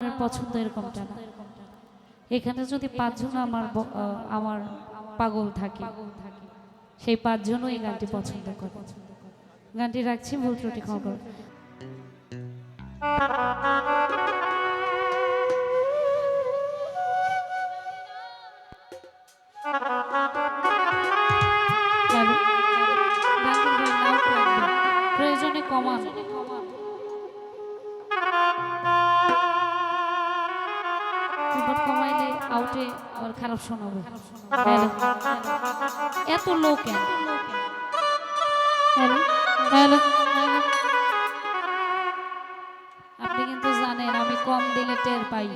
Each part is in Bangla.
আমার পছন্দ এরকমটা না। এখানে যদি পাঁচজন আমার আমার পাগল থাকে, সেই পাঁচজনও এই গানটি পছন্দ করে। গানটি রাখছি, ভুল ত্রুটি রাখবেন। প্রয়োজনে কমান। আউটে আবার খারাপ শোনাবে। এত লো কেন হ্যালো হ্যালো আপনি কিন্তু জানেন, আমি কম দিলে টের পাই।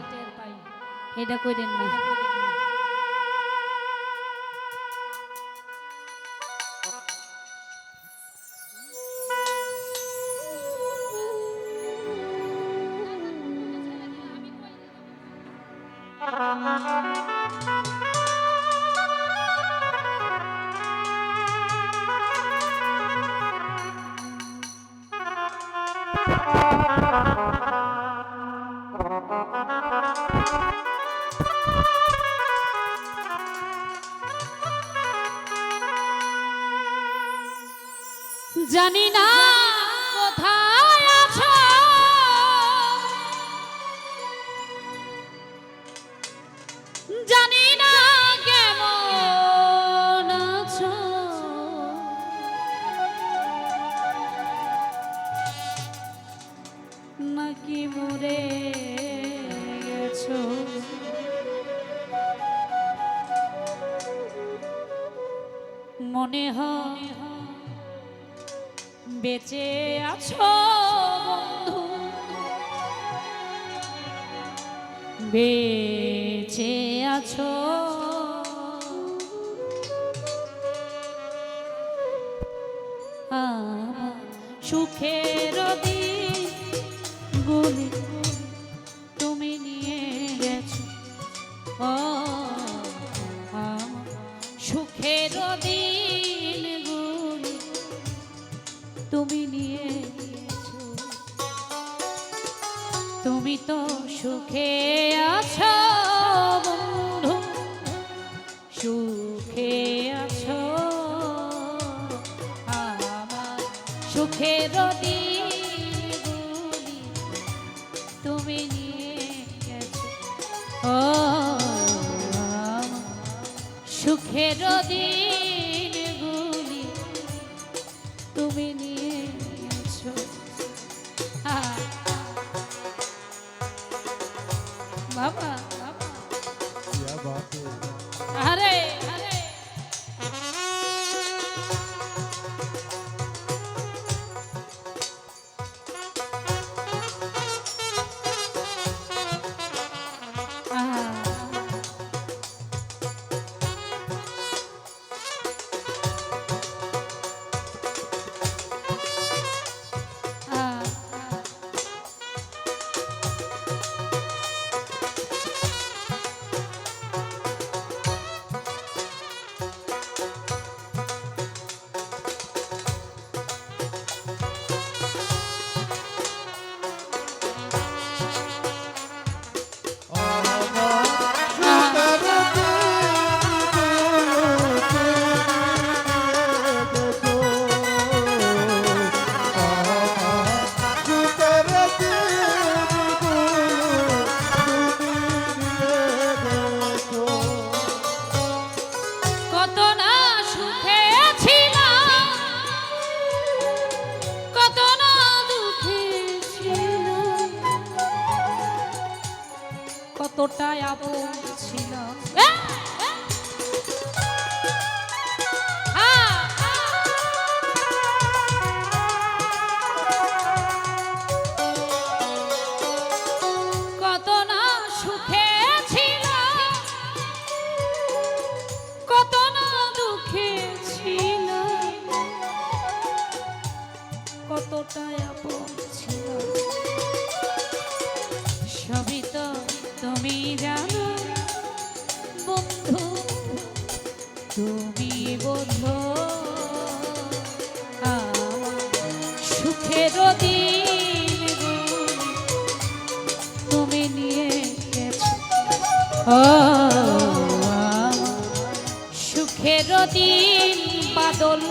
এটা কইরেন না। জানি আছো বন্ধু? বেঁচে আছো। সুখের দিন গুলি তুমি নিয়ে তুমি তো সুখে আছো, বন্ধু। সুখে আছো। আমার দিনগুলি তুমি নিয়ে গেছো ও সুখের দিনগুলি তুমি নিয়ে তুমি বন্ধু। সুখের দিন তুমি নিয়ে গেছো। সুখের দিন বাদল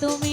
তুমি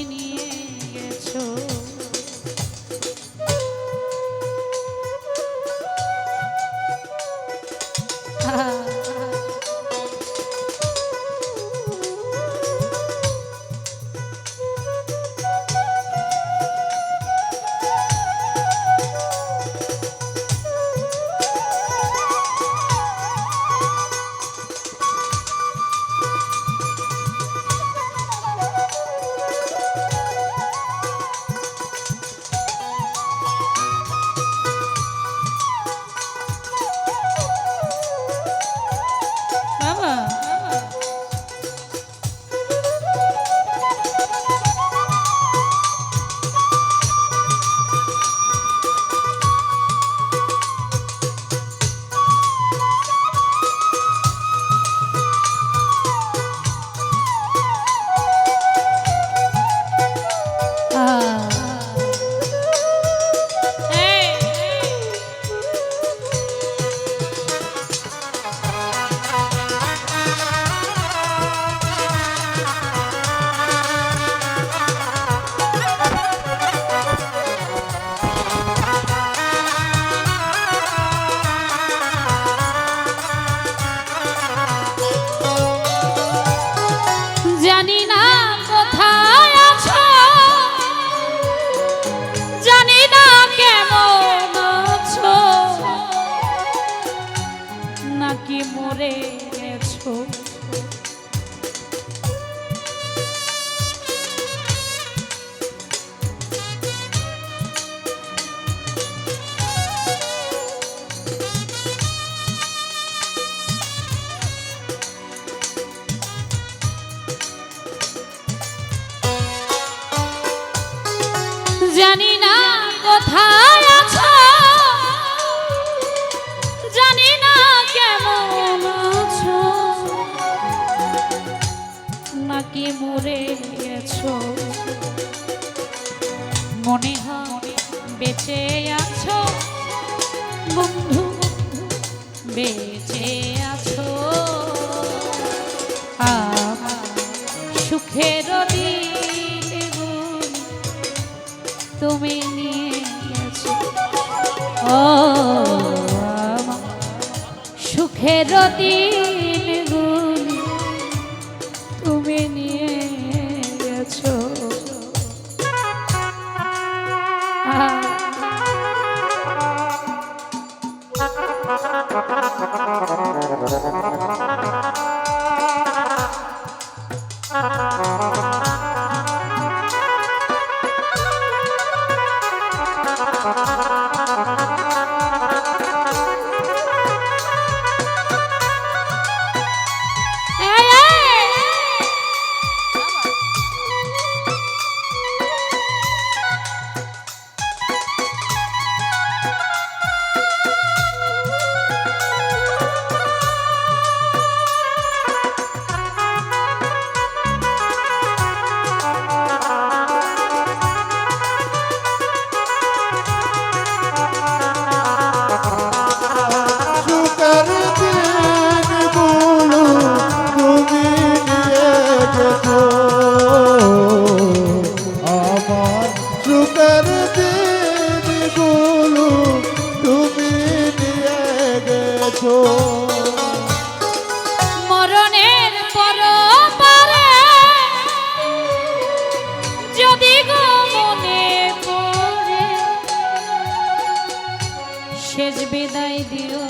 করেছো সুখের দিন গুণ তুমি নিয়ে গেছো। আ বিদায় দিও।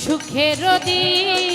সুখের দিন।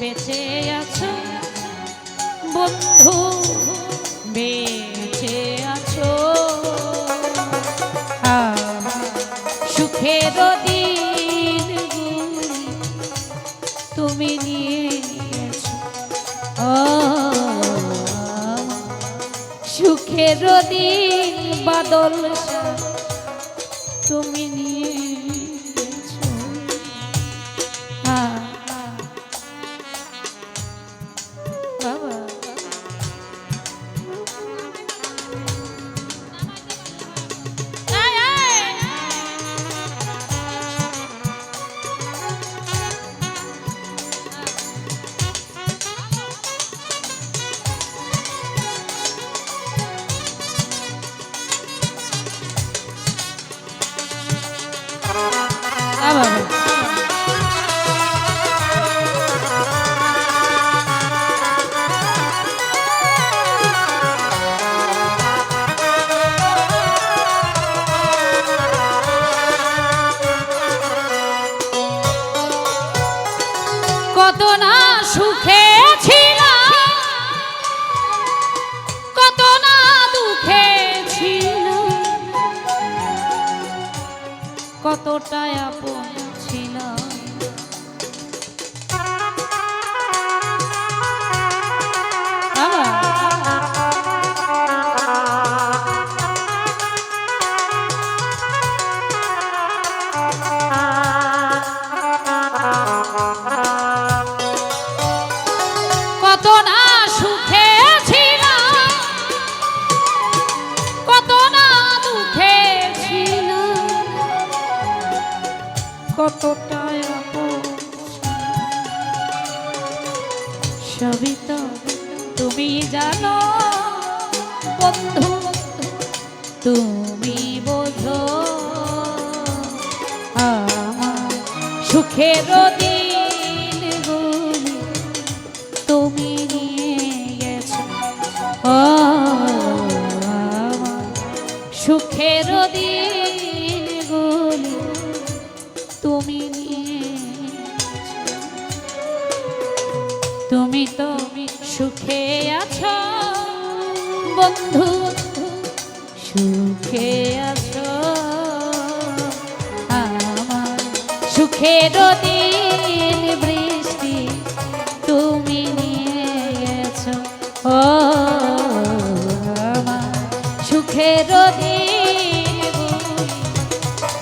বেঁচে আছো? বন্ধু বেঁচে আছো? সুখের দিনগুলি তুমি নিয়ে গেছো ও সুখের দিন বাদল তুমি নিয়ে হ্যাঁ, আপন ছিল কতটা সবই তো তুমি জানো। বন্ধু তুমি বোঝো। আমার সুখের তুমি সুখে আছো? বন্ধু, সুখে আছো? আমার সুখের দিন বৃষ্টি তুমি নিয়ে গেছো ও, আমার সুখের দিন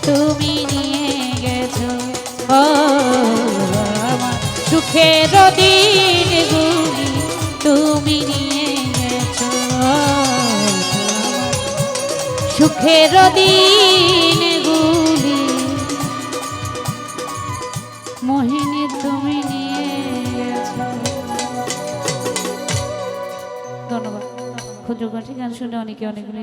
তুমি নিয়ে গেছো ও, আমার সুখের দিন সুখের দিন গুলি। মোহিনী তুমি নিয়ে ধন্যবাদ। কণ্ঠে গান শুনে অনেকে অনেকগুলি